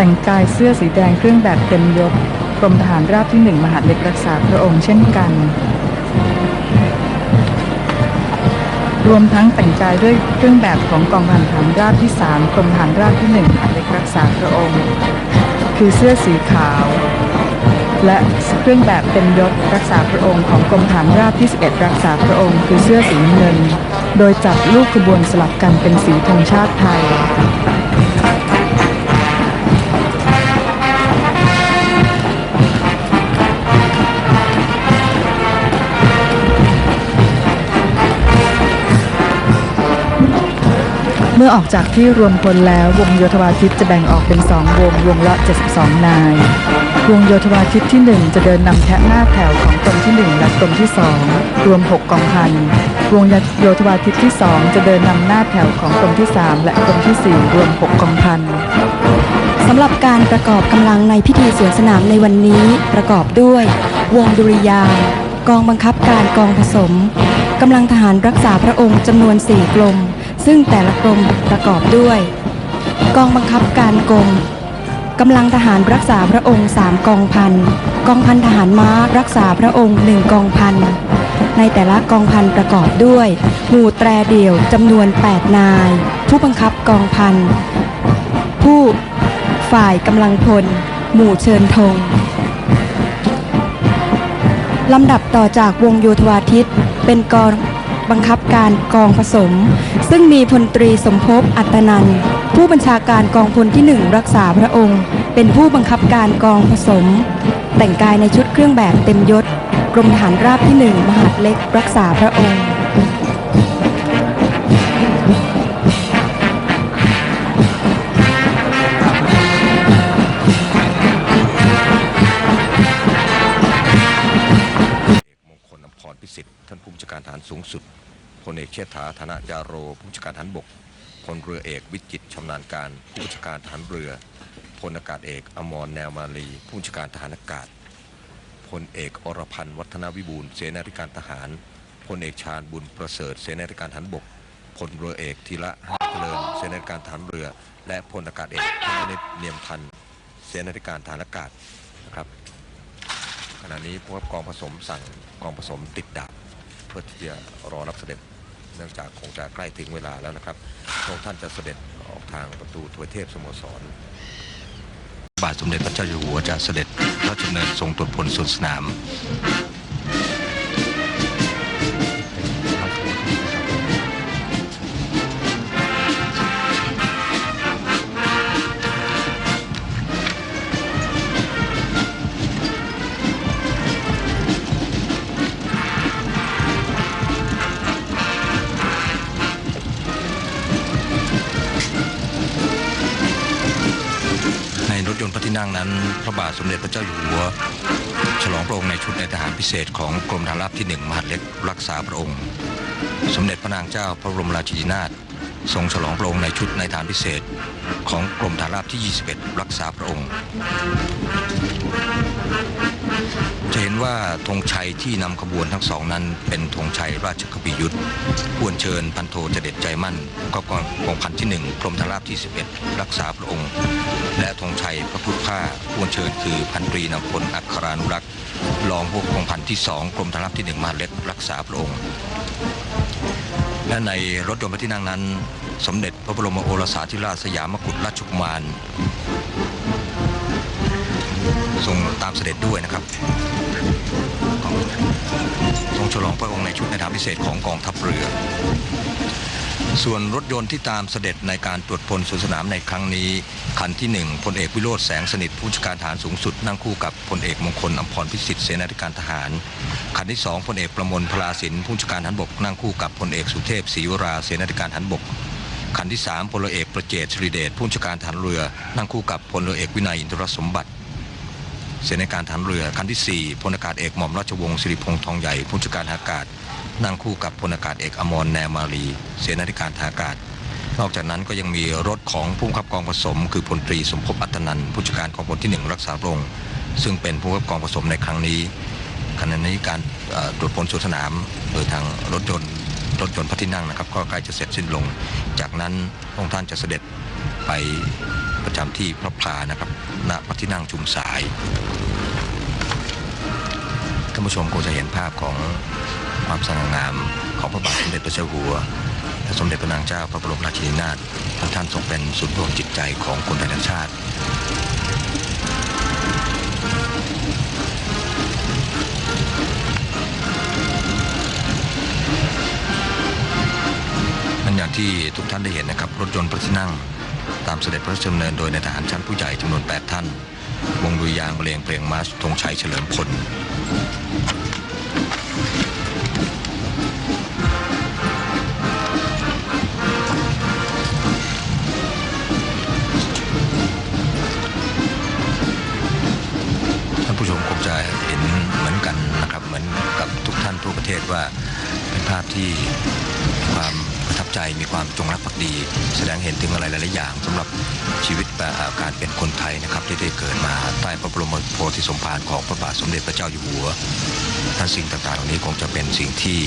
แต่งกายเสื้อสีแดงเครื่องแบบเต็มยศกรมทหารราบที่หนึ่งมหาดเล็กรักษาพระองค์เช่นกัน รวมทั้งแต่งกายด้วยเครื่องแบบของกองพันทหารราบที่3กรมทหารราบที่1มหาดเล็กรักษาพระองค์ คือเสื้อสีขาว และเครื่องแบบเต็มยศรักษาพระองค์ของกรมฐานราบที่ 11 รักษาพระองค์ คือเสื้อสีเงิน โดยจัดลูกขบวนสลับกันเป็นสีธงชาติไทย เมื่อออกจากที่รวมพลแล้ววงโยธวาทิตจะแบ่งออกเป็น2วงวงละ 72 นายวงโยธวาทิตที่ 1 จะเดินนำแทะหน้าแถวของกรมที่ 1 และกรมที่ 2 รวม 6 กองพัน วงโยธวาทิตที่ 2 จะเดินนำหน้าแถวของกรมที่ 3 และกรมที่ 4 รวม 6 กองพันสำหรับการประกอบกำลังในพิธีสวนสนามในวันนี้ประกอบด้วย วงดุริยางกองบังคับการกองผสมกำลังทหารรักษาพระองค์จำนวน 4 กลม ซึ่งแต่ละกลมประกอบด้วย กองบังคับการกรมกำลังทหารรักษาพระองค์3กองพันกองพันทหารม้ารักษาพระองค์1กองพันในแต่ละกองพันประกอบด้วย หมู่แตรเดี่ยวจำนวน 8 นาย ผู้บังคับกองพันผู้ฝ่ายกำลังพล หมู่เชิญธงลำดับต่อจากวงโยธวาทิตเป็นกอง บังคับการกองผสม ซึ่งมีพลตรีสมภพอัตนัน ผู้บัญชาการกองพลที่หนึ่งรักษาพระองค์ เป็นผู้บังคับการกองผสม แต่งกายในชุดเครื่องแบบเต็มยศ กรมฐานราบที่หนึ่งมหาดเล็กรักษาพระองค์ อกเชษฐาธนจาโรผู้บัญชการทหารบกพลเรือเอกวิจิตชำนาญการผู้บัญชาการทหารเรือพลอากาศเอกอมรแนวมาลี ผู้บัญชาการทหารอากาศพลเอกอรพันธ์วัฒนวิบูลเสนาธิการทหารพลเอกชาญบุญประเสริฐเสนาธิการทหารบกพลเรือเอกธีระห้าเจริญเสนาธิการทหารเรือ และพลอากาศเอกธนนิตเนียมพันธ์เสนาธิการทหารอากาศนะครับขณะนี้ผู้กกองผสมสั่งกองผสมติดดาบเพื่อที่จะรอรับเสด็จ เนื่องจากคงจะใกล้ถึงเวลาแล้วนะครับพระองค์ท่านจะเสด็จออกทางประตูทวยเทพสโมสร บาทสมเด็จพระเจ้าอยู่หัวจะเสด็จพระราชดำเนินทรงตรวจพลสวนสนาม นั่งนั้นพระบาทสมเด็จพระเจ้าอยู่หัว ฉลองพระองค์ในชุดในทหารพิเศษของกรมทหารราบที่หนึ่งมหาดเล็กรักษาพระองค์ สมเด็จพระนางเจ้าพระบรมราชินีนาถ ทรงฉลองพระองค์ในชุดในทหารพิเศษของกรมทหารราบที่ 21 รักษาพระองค์ จะเห็นว่าธงชัยที่นำขบวนทั้งสองนั้น เป็นธงชัยราชกบียุทธ์อัญเชิญพันโทเจเด็ดใจมั่นก็กองกองพันที่หนึ่งกรมทหารราบที่ 11 รักษาพระองค์ และธงชัยพระพุทธผ้าอัญเชิญคือพันตรีนำพลอัครานุรักษ์รองผู้กองพันที่สองกรมทหารราบที่หนึ่งมาเล็กรักษาพระองค์ และในรถยนต์พระที่นั่งนั้น สมเด็จพระบรมโอรสาธิราชสยามกุฎราชกุมารทรงตามเสด็จด้วยนะครับทรงฉลองพระองค์ในชุดในฐานพิเศษของกองทัพเรือ ส่วนรถยนต์ที่ตามเสด็จในการตรวจพลสวนสนามในครั้งนี้ คันที่หนึ่งพลเอกวิโรธแสงสนิทผู้บัญชาการทหารสูงสุดนั่งคู่กับพลเอกมงคลอัมพรพิสิทธิ์เสนาธิการทหาร คันที่สองพลเอกประมวลพลาสินผู้บัญชาการทหารบกนั่งคู่กับพลเอกสุเทพศรีวราเสนาธิการทหารบกคันที่สามพลเอกประเจตชริเดชผู้บัญชาการทหารเรือ นั่งคู่กับพลเอกวินัยอินทรสมบัติเสนาธิการทหารเรือคันที่4พลอากาศเอกหม่อมราชวงศ์สิริพงษ์ทองใหญ่ผู้บัญชาการอากาศ นั่งคู่กับพลอากาศเอกอมรแนวมาลีเสนาธิการทหารอากาศ นอกจากนั้นก็ยังมีรถของผู้บับกองผสม คือพลตรีสมภพอัตนันผู้จัดการกองพลที่ 1 รักษาพระองค์ซึ่งเป็นผู้บับกองผสมในครั้งนี้ขณะนี้การตรวจพลสวนสนามโดยทางรถยนต์รถยนต์พระที่นั่งนะครับ ก็ใกล้จะเสร็จสิ้นลง จากนั้นองค์ท่านจะเสด็จไปประจำที่พระพลานะครับณพระที่นั่งชุมสายท่านผู้ชมคงจะเห็นภาพของ ความสง่างามของพระบาทสมเด็จพระเจ้าอยู่หัวและสมเด็จพระนางเจ้าพระบรมราชินีนาถท่านทรงเป็นศูนย์รวมจิตใจของคนไทยทั้งชาตินั่นอย่างที่ทุกท่านได้เห็นนะครับ รถยนต์พระที่นั่งตามเสด็จพระราชดำเนินโดยในายทหารชั้นผู้ใหญ่จำนวน 8 ท่าน วงดุริยางค์บรรเลงเพลงมาร์ชธงชัยเฉลิมพล เทศว่าเป็นภาพที่ความประทับใจมีความจงรักภักดี แสดงเห็นถึงอะไรหลายๆอย่างสำหรับชีวิตการเป็นคนไทยนะครับที่ได้เกิดมาใต้พระบรมโพธิสมภารของพระบาทสมเด็จพระเจ้าอยู่หัวท่านสิ่งต่างๆเหล่านี้คงจะเป็นสิ่งที่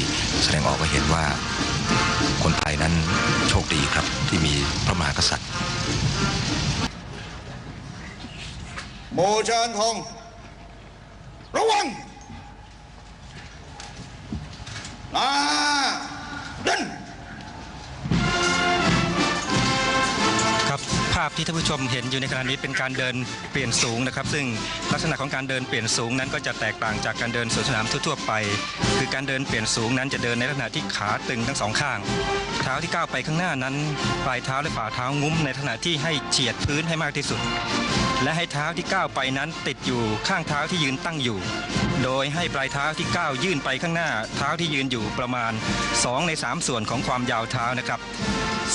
แสดงออกมาเห็นว่าคนไทยนั้นโชคดีครับที่มีพระมหากษัตริย์โมเชิญทงระวัง นาดินครับภาพที่ท่านผู้ชมเห็นอยู่ในขณะนี้เป็นการเดินเปลี่ยนสูงนะครับ ซึ่งลักษณะของการเดินเปลี่ยนสูงนั้นก็จะแตกต่างจากการเดินสวนสนามทั่วๆไป คือการเดินเปลี่ยนสูงนั้นจะเดินในลักษณะที่ขาตึงทั้งสองข้าง เท้าที่ก้าวไปข้างหน้านั้น ปลายเท้าและฝ่าเท้างุ้มในขณะที่ให้เฉียดพื้นให้มากที่สุด และให้เท้าที่ก้าวไปนั้นติดอยู่ข้างเท้าที่ยืนตั้งอยู่ โดยให้ปลายเท้าที่ก้าวยื่นไปข้างหน้า เท้าที่ยืนอยู่ประมาณ 2 ใน 3 ส่วนของความยาวเท้านะครับ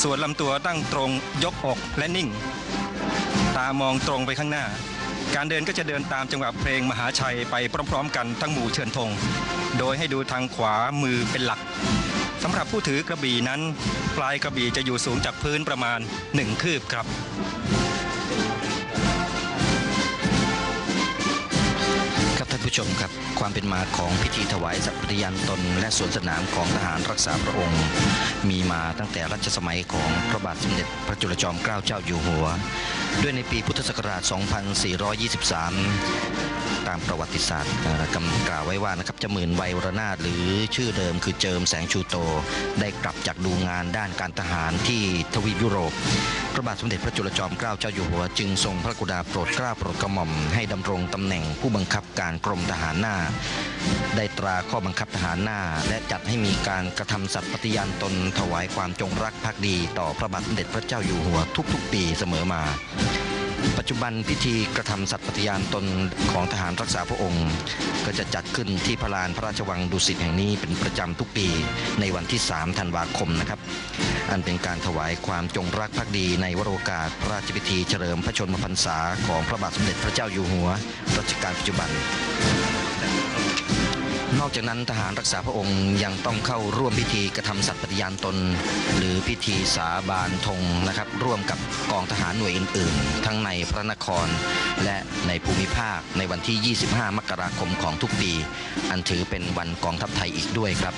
ส่วนลำตัวตั้งตรงยกอกและนิ่ง ตามองตรงไปข้างหน้า การเดินก็จะเดินตามจังหวะเพลงมหาชัยไปพร้อม ๆ กันทั้งหมู่เชิญธงโดยให้ดูทางขวามือเป็นหลักสำหรับผู้ถือกระบี่นั้น ปลายกระบี่จะอยู่สูงจากพื้นประมาณ 1 คืบครับ ชมครับ ความเป็นมาของพิธีถวายสัตย์ปฏิญาณตน และสวนสนามของทหารรักษาพระองค์ มีมาตั้งแต่รัชสมัยของพระบาทสมเด็จพระจุลจอมเกล้าเจ้าอยู่หัว ด้วยในปีพุทธศักราช 2423 ตามประวัติศาสตร์กำกล่าวไว้ว่านะครับจะหมื่นวัยวรนาถหรือชื่อเดิมคือเจิมแสงชูโต ได้กลับจากดูงานด้านการทหารที่ทวีปยุโรปพระบาทสมเด็จพระจุลจอมเกล้าเจ้าอยู่หัว จึงทรงพระกรุณาโปรดเกล้าโปรดกระหม่อมให้ดำรงตำแหน่งผู้บังคับการกรมทหารหน้า ได้ตราข้อบังคับทหารหน้า และจัดให้มีการกระทำสัตย์ปฏิญาณตนถวายความจงรักภักดี ต่อพระบาทสมเด็จพระเจ้าอยู่หัวทุกๆ ปีเสมอมา จจุบันพิธีกระทำสัตย์ปฏิญาณตนของทหารรักษาพระองค์ ก็จะจัดขึ้นที่พระลานพระราชวังดุสิตแห่งนี้เป็นประจำทุกปีในวันที่ 3 ธันวาคมนะครับ อันเป็นการถวายความจงรักภักดีในวโรกาสพระราชพิธีเฉลิมพระชนมพรรษาของพระบาทสมเด็จพระเจ้าอยู่หัวรัชกาลปัจจุบัน นอกจากนั้นทหารรักษาพระองค์ยังต้องเข้าร่วมพิธีกระทำสัตย์ปฏิญาณตน หรือพิธีสาบานธงนะครับร่วมกับกองทหารหน่วยอื่น ๆ ทั้งในพระนคร และในภูมิภาคในวันที่ 25 มกราคมของทุกปี อันถือเป็นวันกองทัพไทยอีกด้วยครับ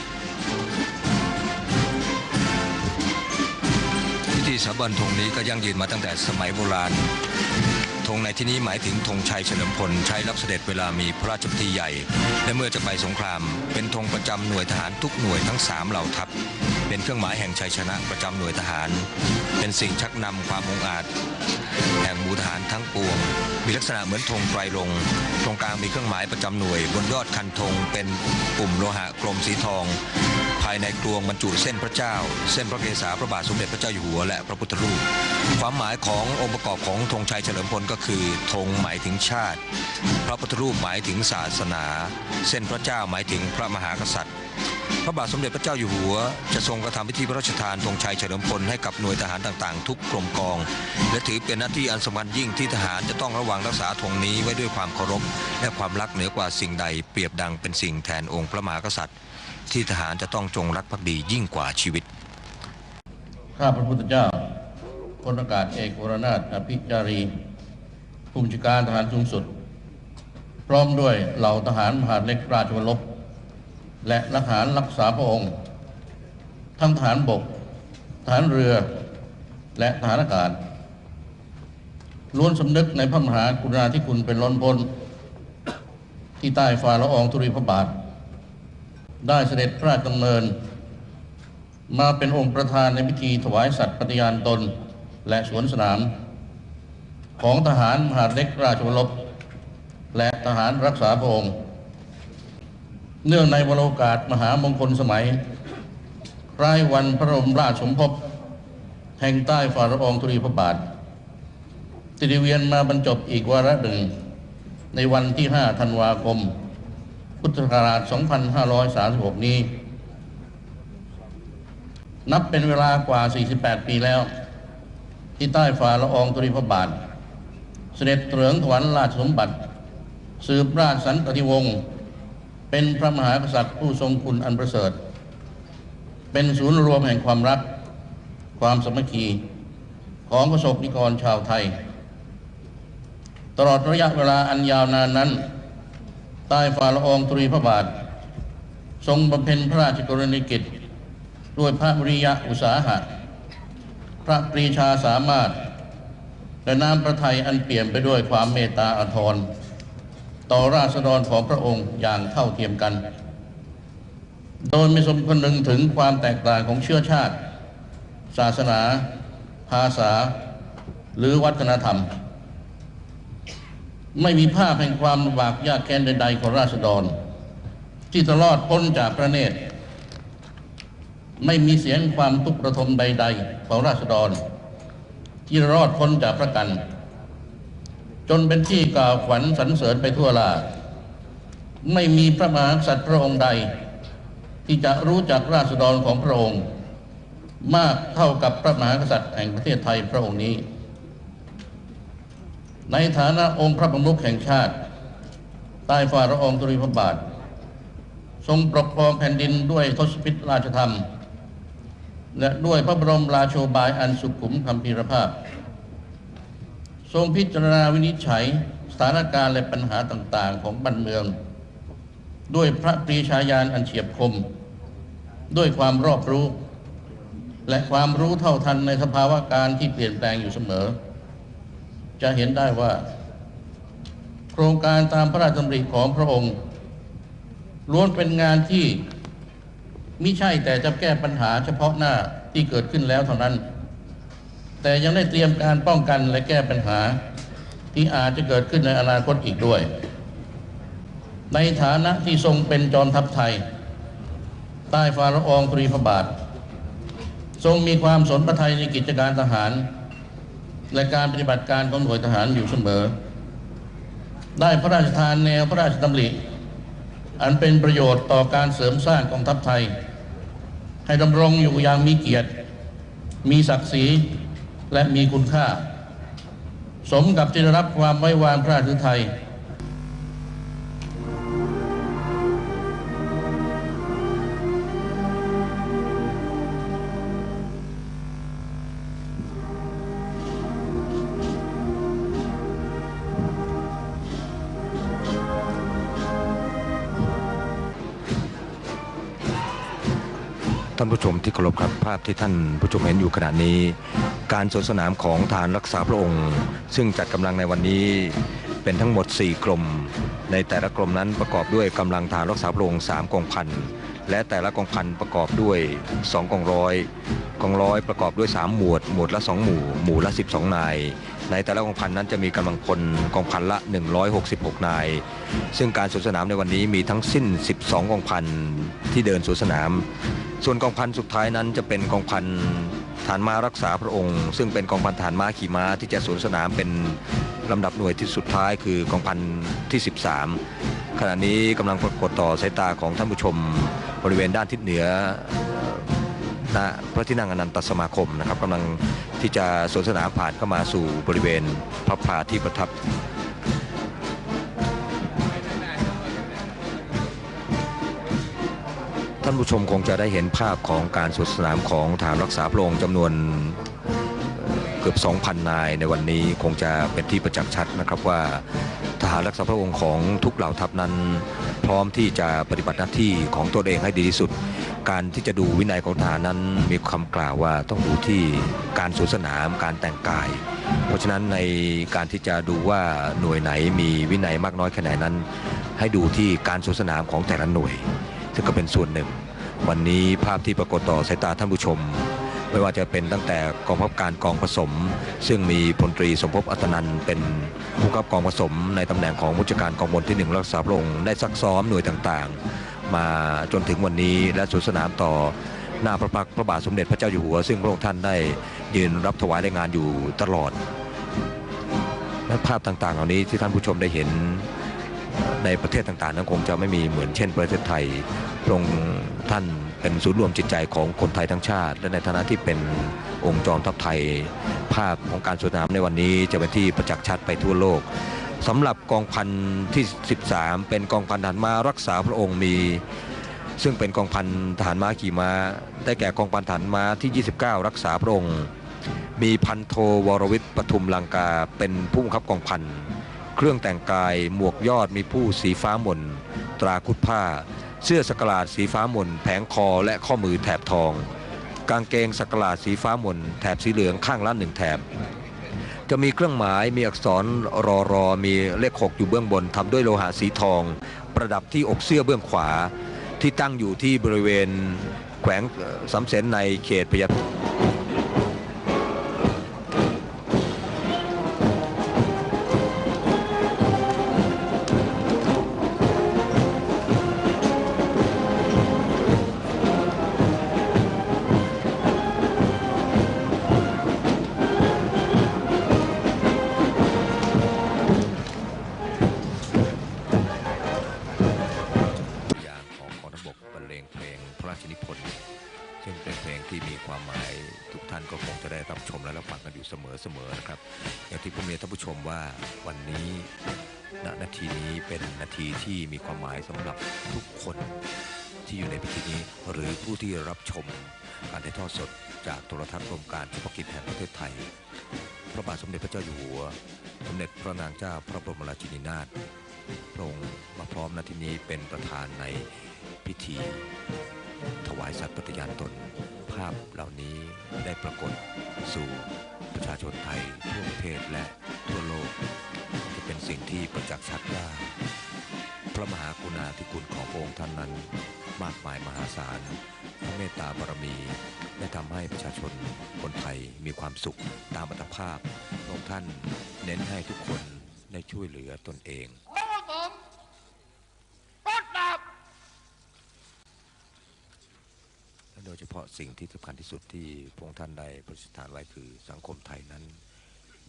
พิธีสาบานธงนี้ก็ยั่งยืนมาตั้งแต่สมัยโบราณ ธงในที่นี้หมายถึงธงชัยเฉลิมพลใช้รับเสด็จเวลามีพระราชพิธีใหญ่ และเมื่อจะไปสงคราม เป็นธงประจำหน่วยทหารทุกหน่วยทั้งสามเหล่าทัพ เป็นเครื่องหมายแห่งชัยชนะประจำหน่วยทหาร เป็นสิ่งชักนำความองอาจ แห่งหมู่ทหารทั้งปวง มีลักษณะเหมือนธงไตรรงตรงกลางมีเครื่องหมายประจำหน่วย บนยอดคันธงเป็นปุ่มโลหะกลมสีทองายในกลวงบรรจุเส้นพระเจ้า เส้นพระเกศาพระบาทสมเด็จพระเจ้าอยู่หัวและพระพุทธรูป ความหมายขององค์ประกอบของธงชัยเฉลิมพลก็คือธงหมายถึงชาติ พระพุทธรูปหมายถึงศาสนา เส้นพระเจ้าหมายถึงพระมหากษัตริย์ พระบาทสมเด็จพระเจ้าอยู่หัว จะทรงกระทำพิธีพระราชทานธงชัยเฉลิมพลให้กับหน่วยทหารต่างๆ ทุกกรมกอง และถือเป็นหน้าที่อันสำคัญยิ่งที่ทหารจะต้องระวังรักษาธงนี้ไว้ด้วยความเคารพและความรักเหนือกว่าสิ่งใดเปรียบดังเป็นสิ่งแทนองค์พระมหากษัตริย์ ที่ทหารจะต้องจงรักภักดียิ่งกว่าชีวิต ข้าพระพุทธเจ้าพลอากาศเอกวรนาถอภิจารีผู้บัญชาการทหารสูงสุด พร้อมด้วยเหล่าทหารมหาเล็กราชวรลบและทหารรักษาพระองค์ ทั้งทหารบกทหารเรือและทหารอากาศล้วนสำนึกในพระมหากรุณาธิคุณเป็นล้นพ้นที่ใต้ฝ่าละอองธุลีพระบาท ได้เสด็จพระราชดำเนิน มาเป็นองค์ประธานในพิธีถวายสัตย์ปฏิญาณตน และสวนสนาม ของทหารมหาเล็กราชวรบและทหารรักษาพระองค์ เนื่องในวโรกาสมหามงคลสมัยคล้ายวันพระบรมราชสมภพแห่งใต้ฝ่าละองธุลีพระบาทติดเวียนมาบรรจบอีกวาระหนึ่ง ในวันที่ 5 ธันวาคม พุทธศักราช 2536 นี้ นับเป็นเวลากว่า 48 ปีแล้ว ที่ใต้ฝ่าละอองธุลีพระบาท เสด็จเถลิงถวันราชสมบัติ สืบราชสันตติวงศ์เป็นพระมหากษัตริย์ผู้ทรงคุณอันประเสริฐ เป็นศูนย์รวมแห่งความรัก ความสมัคคีของประสบนิกรชาวไทย ตลอดระยะเวลาอันยาวนานนั้น ใต้ฝ่าละอองธุลีพระบาท ทรงบำเพ็ญพระราชกรณียกิจ ด้วยพระวิริยะอุตสาหะ พระปรีชาสามารถ และน้ำพระทัยอันเปี่ยมไปด้วยความเมตตาอาทรต่อราษฎรของพระองค์อย่างเท่าเทียมกัน โดยไม่สมคนึงถึงความแตกต่างของเชื้อชาติ ศาสนา ภาษา หรือวัฒนธรรม ไม่มีภาพแห่งความบากยากแค้นใดๆของราษฎร ที่ตลอดพ้นจากพระเนตร ไม่มีเสียงความทุกข์ระทมใด ๆ ของราษฎร ที่รอดพ้นจากพระกัน จนเป็นที่กล่าวขวัญสรรเสริญไปทั่วลาไม่มีพระมหากษัตริย์พระองค์ใด ที่จะรู้จักราษฎรของพระองค์ มากเท่ากับพระมหากษัตริย์แห่งประเทศไทยพระองค์นี้ ในฐานะองค์พระบรมแห่งชาติ ใต้ฝ่าละอองธุลีพระบาท ทรงปกครองแผ่นดินด้วยทศพิธราชธรรม และด้วยพระบรมราโชบายอันสุขุมคำพีรภาพ ทรงพิจารณาวินิจฉัยสถานการณ์และปัญหาต่างๆ ของบ้านเมือง ด้วยพระปรีชาญาณอันเฉียบคม ด้วยความรอบรู้ และความรู้เท่าทันในสภาวะการที่เปลี่ยนแปลงอยู่เสมอ จะเห็นได้ว่า โครงการตามพระราชดำริของพระองค์ล้วนเป็นงานที่มิใช่แต่จะแก้ปัญหาเฉพาะหน้าที่เกิดขึ้นแล้วเท่านั้น แต่ยังได้เตรียมการป้องกันและแก้ปัญหาที่อาจจะเกิดขึ้นในอนาคตอีกด้วย ในฐานะที่ทรงเป็นจอมทัพไทย ใต้ฝ่าละองธุลีพระบาท ทรงมีความสนพระทัยในกิจการทหาร และการปฏิบัติการของหน่วยทหารอยู่เสมอ ได้พระราชทานแนวพระราชดำริ อันเป็นประโยชน์ต่อการเสริมสร้างกองทัพไทย ให้ดำรงอยู่อย่างมีเกียรติ มีศักดิ์ศรีและมีคุณค่า สมกับที่ได้รับความไว้วางพระราชไทย ท่านผู้ชมที่เคารพครับภาพที่ท่านผู้ชมเห็นอยู่ขณะนี้ การสวนสนามของฐานรักษาพระองค์ ซึ่งจัดกำลังในวันนี้เป็นทั้งหมด 4กรมในแต่ละกรมนั้นประกอบด้วยกำลังฐานรักษาพระองค์3กองพันและแต่ละกองพันประกอบด้วย 2กองร้อยกองร้อยประกอบด้วย 3 หมวด หมวดละ 2 หมู่ หมู่ละ 12 นาย ในแต่ละกองพันนั้นจะมีกำลังพลกองพันละ 166 นาย ซึ่งการสวนสนามในวันนี้มีทั้งสิ้น 12 กองพันที่เดินสวนสนาม ส่วนกองพันสุดท้ายนั้นจะเป็นกองพันฐานม้ารักษาพระองค์ ซึ่งเป็นกองพันฐานม้าขี่ม้าที่จะสวนสนามเป็นลำดับหน่วยที่สุดท้ายคือกองพันที่ 13 ขณะนี้กำลังปรากฏต่อสายตาของท่านผู้ชมบริเวณด้านทิศเหนือณพระที่นั่งอนันตสมาคมนะครับกำลังที่จะสวนสนามผ่านเข้ามาสู่บริเวณพระพาที่ประทับ ท่านผู้ชมคงจะได้เห็นภาพของการสวนสนามของฐานรักษาพระองค์จำนวนเกือบกือบ 2,000 นายในวันนี้คงจะเป็นที่ประจักษ์ชัดนะครับว่าทหารรักษาพระองค์ของทุกเหล่าทัพนั้น พร้อมที่จะปฏิบัติหน้าที่ของตัวเองให้ดีที่สุด การที่จะดูวินัยของทหารนั้นมีคำกล่าวว่าต้องดูที่การสวนสนามการแต่งกาย เพราะฉะนั้นในการที่จะดูว่าหน่วยไหนมีวินัยมากน้อยแค่ไหนนั้น ให้ดูที่การสวนสนามของแต่ละหน่วย ซึ่งก็เป็นส่วนหนึ่ง วันนี้ภาพที่ปรากฏต่อสายตาท่านผู้ชม ไม่ว่าจะเป็นตั้งแต่กองพับการกองผสม ซึ่งมีพลตรีสมภพอัตนันเป็นผู้กับกองผสม ในตำแหน่งของผู้จัดการกองบนที่หนึ่งรักษาพระองค์ได้ซักซ้อมหน่วยต่างๆ มาจนถึงวันนี้และสวนสนามต่อหน้าพระพักพระบาทสมเด็จพระเจ้าอยู่หัว ซึ่งพระองค์ท่านได้ยืนรับถวายรายงานอยู่ตลอดและภาพต่างๆ เหล่านี้ที่ท่านผู้ชมได้เห็น ในประเทศต่างๆ นั้นคงจะไม่มีเหมือนเช่นประเทศไทยพระองค์ท่านเป็นศูนย์รวมจิตใจของคนไทยทั้งชาติ และในฐานะที่เป็นองค์จอมทัพไทย ภาพของการสวนนามในวันนี้จะเป็นที่ประจักษ์ชัดไปทั่วโลกสำหรับกองพันที่ 13 เป็นกองพันทหารมารักษาพระองค์มี ซึ่งเป็นกองพันทหารม้าขี่ม้า ได้แก่กองพันทหารม้าที่ 29 รักษาพระองค์ มีพันโทวรวิทย์ปทุมลังกาเป็นผู้บังคับกองพัน เครื่องแต่งกายหมวกยอดมีผู้สีฟ้ามน ตราคุดผ้า เสื้อสกลาดสีฟ้ามน แผงคอและข้อมือแถบทอง กางเกงสกลาดสีฟ้ามน แถบสีเหลืองข้างละหนึ่งแถบ จะมีเครื่องหมายมีอักษรรอรอมีเลขหกอยู่เบื้องบนทำด้วยโลหะสีทอง ประดับที่อกเสื้อเบื้องขวา ที่ตั้งอยู่ที่บริเวณแขวงสำเสนในเขตพญาย ระบาทสมเด็จพระเจ้าอยู่หัว สมเด็จพระนางเจ้าพระบรมราชินีนาถพระองค์มาพร้อมณที่นี้เป็นประธานในพิธี ถวายสัตย์ปฏิญาณตน ภาพเหล่านี้ได้ปรากฏสู่ประชาชนไทยทั่วประเทศและทั่วโลก จะเป็นสิ่งที่ประจักษ์ชัดว่า พระมหากรุณาธิคุณของพระองค์ท่านนั้น มากมายมหาศาลพระเมตตาบารมี ได้ทำให้ประชาชนคนไทยมีความสุขตามอัตภาพพระองค์ท่านเน้นให้ทุกคนได้ช่วยเหลือตนเองและโดยเฉพาะสิ่งที่สำคัญที่สุดที่พระองค์ท่านได้ประสิทธานไว้คือสังคมไทยนั้น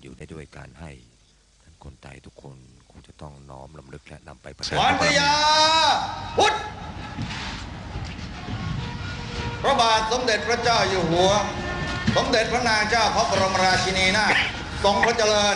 อยู่ได้ด้วยการให้ท่านคนไทยทุกคนคงจะต้องน้อมลำลึกและนำไปประสานวันทยาพุทธ พระบาทสมเด็จพระเจ้าอยู่หัว สมเด็จพระนางเจ้าพระบรมราชินีนาถทรงพระเจริญ